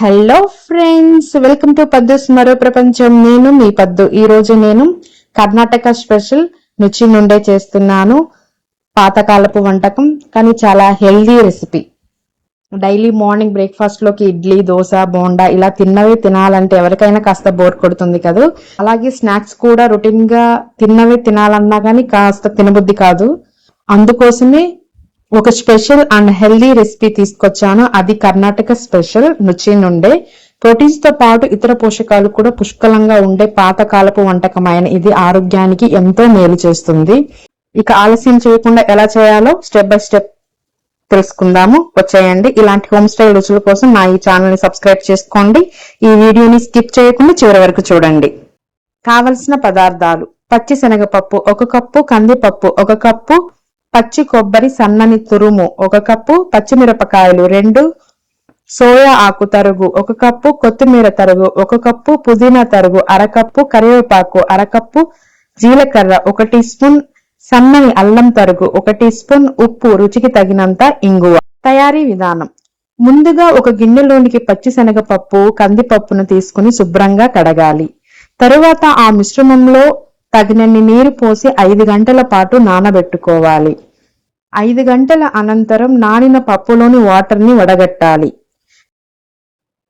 Hello friends welcome to Paddu's మరో ప్రపంచం నేను మీ పద్దు ఈ రోజు నేను కర్ణాటక స్పెషల్ రుచి నుండే చేస్తున్నాను. పాతకాలపు వంటకం కానీ చాలా హెల్దీ రెసిపీ డైలీ మార్నింగ్ బ్రేక్ఫాస్ట్లోకి ఇడ్లీ దోశ బోండా ఇలా తిన్నవే తినాలంటే ఎవరికైనా కాస్త బోర్ కొడుతుంది కదా? అలాగే స్నాక్స్ కూడా రొటీన్గా తిన్నవే తినాలన్నా కానీ కాస్త తినబుద్ధి కాదు. అందుకోసమే ఒక స్పెషల్ అండ్ హెల్దీ రెసిపీ తీసుకొచ్చాను. అది కర్ణాటక స్పెషల్ రుచి నుండే. ప్రోటీన్స్తో పాటు ఇతర పోషకాలు కూడా పుష్కలంగా ఉండే పాతకాలపు వంటకమైన ఇది ఆరోగ్యానికి ఎంతో మేలు చేస్తుంది. ఇక ఆలస్యం చేయకుండా ఎలా చేయాలో స్టెప్ బై స్టెప్ తెలుసుకుందాము. వచ్చేయండి. ఇలాంటి హోమ్ స్టైల్ రుచుల కోసం నా ఈ ఛానల్ని సబ్స్క్రైబ్ చేసుకోండి. ఈ వీడియోని స్కిప్ చేయకుండా చివరి వరకు చూడండి. కావలసిన పదార్థాలు. పచ్చి శనగపప్పు ఒక కప్పు కందిపప్పు ఒక కప్పు పచ్చి కొబ్బరి సన్నని తురుము ఒక కప్పు పచ్చిమిరపకాయలు రెండు సోయా ఆకు తరుగు ఒక కప్పు కొత్తిమీర తరుగు ఒక కప్పు పుదీనా తరుగు అరకప్పు కరివేపాకు అరకప్పు జీలకర్ర ఒక టీ స్పూన్ సన్నని అల్లం తరుగు ఒక టీ స్పూన్ ఉప్పు రుచికి తగినంత ఇంగువ. తయారీ విధానం. ముందుగా ఒక గిన్నెలోనికి పచ్చిశనగపప్పు కందిపప్పును తీసుకుని శుభ్రంగా కడగాలి. తరువాత ఆ మిశ్రమంలో తగినన్ని నీరు పోసి ఐదు గంటల పాటు నానబెట్టుకోవాలి. ఐదు గంటల అనంతరం నానిన పప్పులోని వాటర్ని వడగట్టాలి.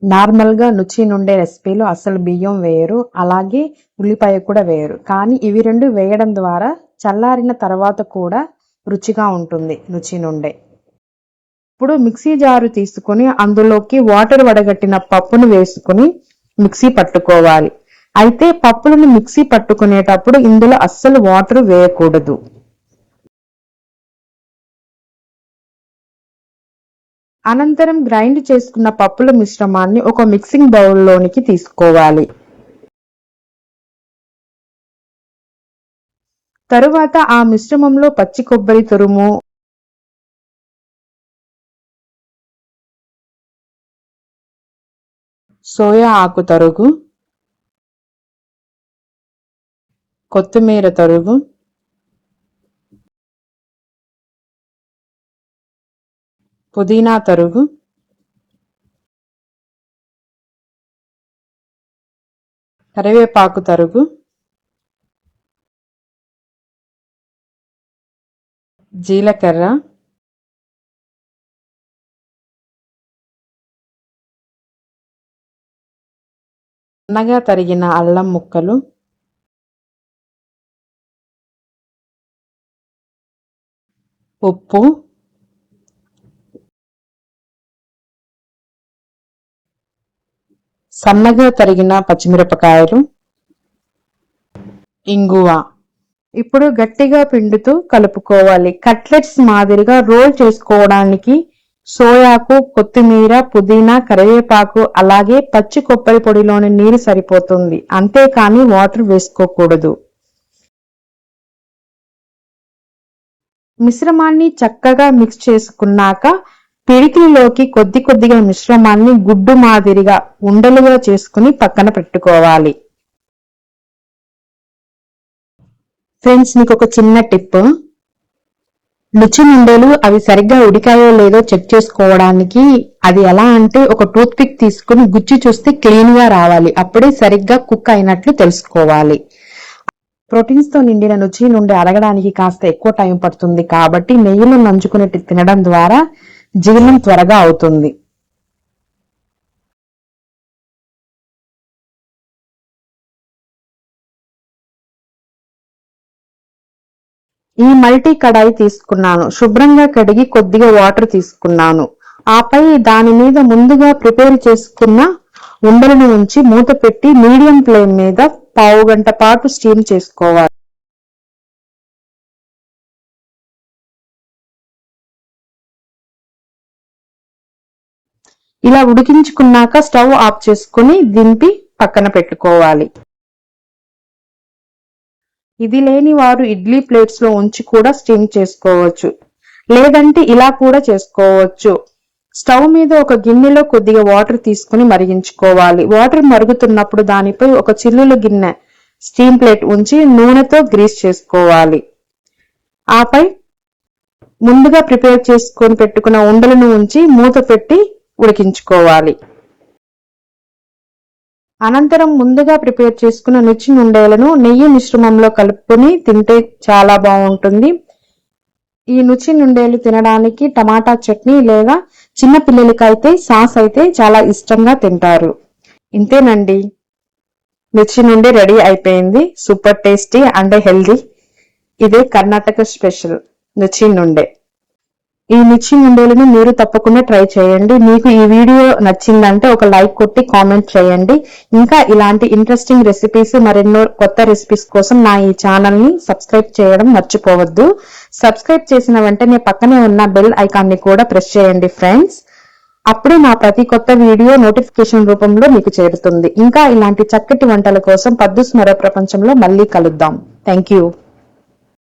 నార్మల్గా రుచి నుండే రెసిపీలో అసలు బియ్యం వేయరు అలాగే ఉల్లిపాయ కూడా వేయరు కానీ ఇవి రెండు వేయడం ద్వారా చల్లారిన తర్వాత కూడా రుచిగా ఉంటుంది రుచి నుండే. ఇప్పుడు మిక్సీ జారు తీసుకుని అందులోకి వాటర్ వడగట్టిన పప్పును వేసుకుని మిక్సీ పట్టుకోవాలి. అయితే పప్పులను మిక్సీ పట్టుకునేటప్పుడు ఇందులో అస్సలు వాటర్ వేయకూడదు. అనంతరం గ్రైండ్ చేసుకున్న పప్పుల మిశ్రమాన్ని ఒక మిక్సింగ్ బౌల్లోనికి తీసుకోవాలి. తరువాత ఆ మిశ్రమంలో పచ్చి కొబ్బరి తురుము సోయా ఆకు తరుగు కొత్తిమీర తరుగు. పుదీనా తరుగు. కరివేపాకు తరుగు. జీలకర్ర. సన్నగా తరిగిన అల్లం ముక్కలు. ఉప్పు సన్నగా తరిగిన పచ్చిమిరపకాయలు. ఇంగువ. ఇప్పుడు గట్టిగా పిండుతూ కలుపుకోవాలి. కట్లెట్స్ మాదిరిగా రోల్ చేసుకోవడానికి సోయాకు కొత్తిమీర పుదీనా కరివేపాకు అలాగే పచ్చి కొబ్బరి పొడిలోని నీరు సరిపోతుంది. అంతేకాని వాటర్ వేసుకోకూడదు. మిశ్రమాన్ని చక్కగా మిక్స్ చేసుకున్నాక పిడికిలిలోకి కొద్ది కొద్దిగా మిశ్రమాన్ని గుడ్డు మాదిరిగా ఉండలుగా చేసుకుని పక్కన పెట్టుకోవాలి. ఫ్రెండ్స్ మీకు ఒక చిన్న టిప్ రుచి నుండలు అవి సరిగ్గా ఉడికాయో లేదో చెక్ చేసుకోవడానికి అది ఎలా అంటే ఒక టూత్ పిక్ తీసుకుని గుచ్చి చూస్తే క్లీన్గా రావాలి. అప్పుడే సరిగ్గా కుక్ అయినట్లు తెలుసుకోవాలి. ప్రోటీన్స్తో నిండిన రుచి నుండి అరగడానికి కాస్త ఎక్కువ టైం పడుతుంది కాబట్టి నెయ్యిలో నంచుకుని తినడం ద్వారా జీర్ణం త్వరగా అవుతుంది. ఈ మల్టీ కడాయి తీసుకున్నాను. శుభ్రంగా కడిగి కొద్దిగా వాటర్ తీసుకున్నాను. ఆపై దాని మీద ముందుగా ప్రిపేర్ చేసుకున్న ఉండలను ఉంచి మూత పెట్టి మీడియం ఫ్లేమ్ మీద పావు గంట పాటు స్టీమ్ చేసుకోవాలి. ఇలా ఉడికించుకున్నాక స్టవ్ ఆఫ్ చేసుకుని దింపి పక్కన పెట్టుకోవాలి. ఇది లేని వారు ఇడ్లీ ప్లేట్స్లో ఉంచి కూడా స్టీమ్ చేసుకోవచ్చు. లేదంటే ఇలా కూడా చేసుకోవచ్చు. స్టవ్ మీద ఒక గిన్నెలో కొద్దిగా వాటర్ తీసుకుని మరిగించుకోవాలి. వాటర్ మరుగుతున్నప్పుడు దానిపై ఒక చిల్లుల గిన్నె స్టీమ్ ప్లేట్ ఉంచి నూనెతో గ్రీస్ చేసుకోవాలి. ఆపై ముందుగా ప్రిపేర్ చేసుకొని పెట్టుకున్న ఉండలను ఉంచి మూత పెట్టి ఉడికించుకోవాలి. అనంతరం ముందుగా ప్రిపేర్ చేసుకున్న నుచ్చి నుండేలను నెయ్యి మిశ్రమంలో కలుపుకొని తింటే చాలా బాగుంటుంది. ఈ నుచి నుండేలు తినడానికి టమాటా చట్నీ లేదా చిన్న పిల్లలకైతే సాస్ అయితే చాలా ఇష్టంగా తింటారు. ఇంతేనండి. మిర్చి నుండి రెడీ అయిపోయింది. Super tasty and healthy. ఇదే కర్ణాటక స్పెషల్ నుచి నుండే. ఈ మిర్చి నుండేలను మీరు తప్పకుండా ట్రై చేయండి. మీకు ఈ వీడియో నచ్చిందంటే ఒక లైక్ కొట్టి కామెంట్ చేయండి. ఇంకా ఇలాంటి ఇంట్రెస్టింగ్ రెసిపీస్ మరెన్నో కొత్త రెసిపీస్ కోసం నా ఈ ఛానల్ని సబ్స్క్రైబ్ చేయడం మర్చిపోవద్దు. సబ్స్క్రైబ్ చేసిన వెంటనే పక్కనే ఉన్న బెల్ ఐకాన్ని కూడా ప్రెస్ చేయండి ఫ్రెండ్స్ అప్పుడే నా ప్రతి కొత్త వీడియో నోటిఫికేషన్ రూపంలో మీకు చేరుతుంది. ఇంకా ఇలాంటి చక్కటి వంటల కోసం పద్దు స్మర ప్రపంచంలో మళ్ళీ కలుద్దాం. Thank you